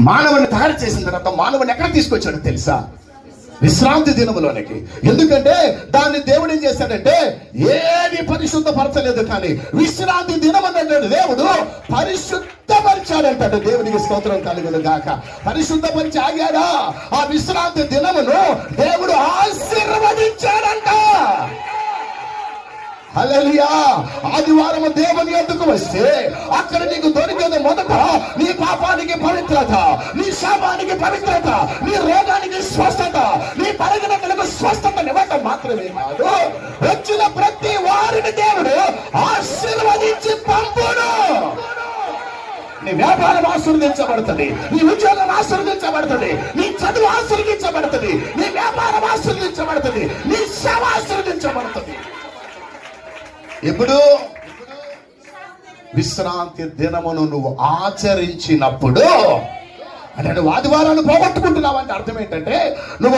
మానవుని తయారు చేసిన తర్వాత మానవుని ఎక్కడ తీసుకొచ్చాడు తెలుసా? విశ్రాంతి దినములోనికి. ఎందుకంటే దాన్ని దేవుడు ఏం చేశాడంటే ఏది పరిశుద్ధపరచలేదు కానీ విశ్రాంతి దినం అన్నాడు దేవుడు పరిశుద్ధపరిచాడంటాడు. దేవునికి స్తోత్రం కలుగును గాక. పరిశుద్ధపరిచి ఆగాడా? ఆ విశ్రాంతి దినమును దేవుడు ఆశీర్వదించాడంట. అలలియా ఆదివారం దేవుని ఎందుకు వస్తే అక్కడ నీకు దొరికేది మొదట నీ పవిత్రత నీ శాపానికి పవిత్రత నీ రోగానికి స్వస్థత నీ పరిగణకులకు స్వస్థత ఇవ్వటం మాత్రమే కాదు. వచ్చిన ప్రతి వారిని దేవుడు ఆశీర్వదించి పంపును. నీ వ్యాపారం ఆశీర్వదించబడుతుంది నీ ఉద్యోగం ఆశీర్వదించబడుతుంది నీ చదువు ఆశీర్వదించబడుతుంది నీ వ్యాపారం ఆశీర్వదించబడుతుంది నీ సేవ ఆశీర్వదించబడుతుంది. ఎప్పుడు విశ్రాంతి దినమును నువ్వు ఆచరించినప్పుడు అంటే నువ్వు ఆదివారాన్ని పోగొట్టుకుంటున్నావు అంటే అర్థం ఏంటంటే నువ్వు